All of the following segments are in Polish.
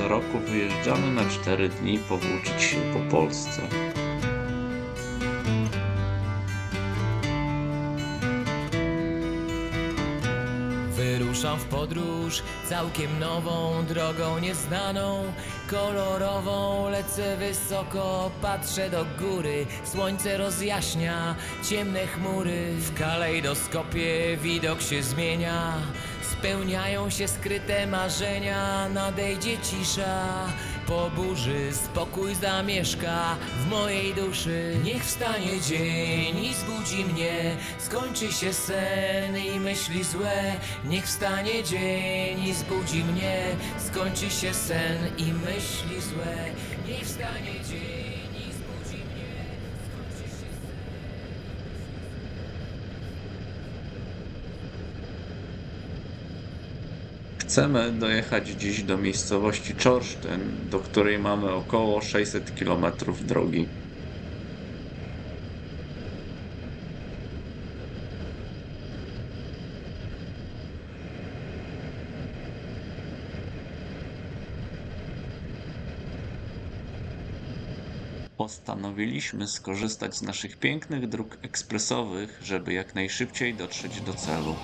co roku wyjeżdżamy na 4 dni powłóczyć się po Polsce. Wyruszam w podróż całkiem nową, drogą nieznaną, kolorową. Lecę wysoko, patrzę do góry, słońce rozjaśnia ciemne chmury. W kalejdoskopie widok się zmienia, spełniają się skryte marzenia, nadejdzie cisza. Po burzy spokój zamieszka w mojej duszy. Niech wstanie dzień i zbudzi mnie, skończy się sen i myśli złe. Niech wstanie dzień i zbudzi mnie, skończy się sen i myśli złe. Niech wstanie dzień i zbudzi mnie, skończy się sen. Chcemy dojechać dziś do miejscowości Czorsztyn, do której mamy około 600 km drogi. Postanowiliśmy skorzystać z naszych pięknych dróg ekspresowych, żeby jak najszybciej dotrzeć do celu.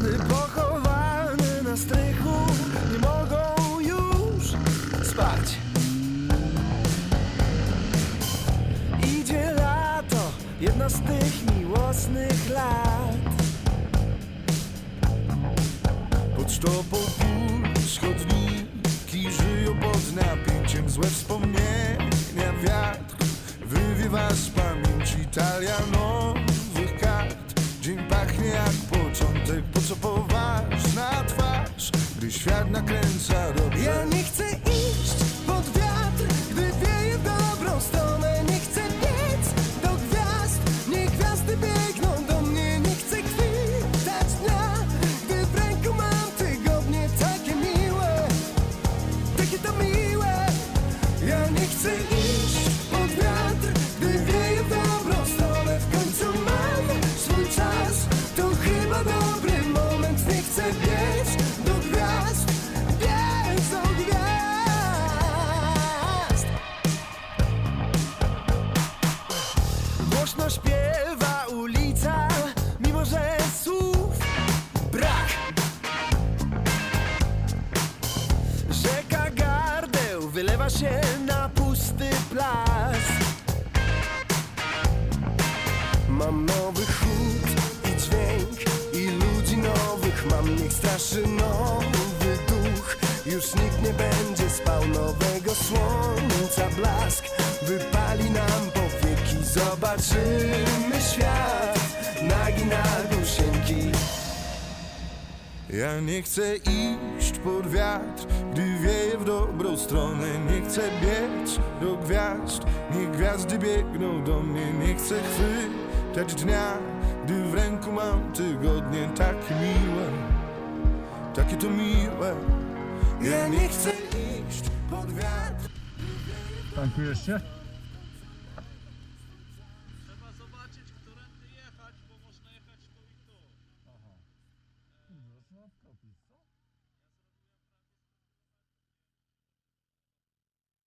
Sny pochowane na strychu Nie mogą już spać. Idzie lato, jedno z tych miłosnych lat. Pod sztopą pól schodniki Żyją pod napięciem. Złe wspomnienia Wiatr wywiewa z pamięci. Talia nowych kart. Dzień pachnie jak początek po co poważna twarz Gdy świat nakręca dobrze Ja nie chcę wylewa się na pusty plac. Mam nowy chód i dźwięk i ludzi nowych. Mam niech straszy nowy duch. Już nikt nie będzie spał nowego słońca. Blask Wypali nam powieki. Zobaczymy świat. Nagi na dusieńki ja nie chcę iść pod wiatr, gdy stronę. Nie chcę biec do gwiazd, niech gwiazdy biegną do mnie. Nie chcę chwytać dnia, gdy w ręku mam tygodnie. Takie miłe, takie to miłe. Ja nie chcę iść pod wiatr. Tankujesz się?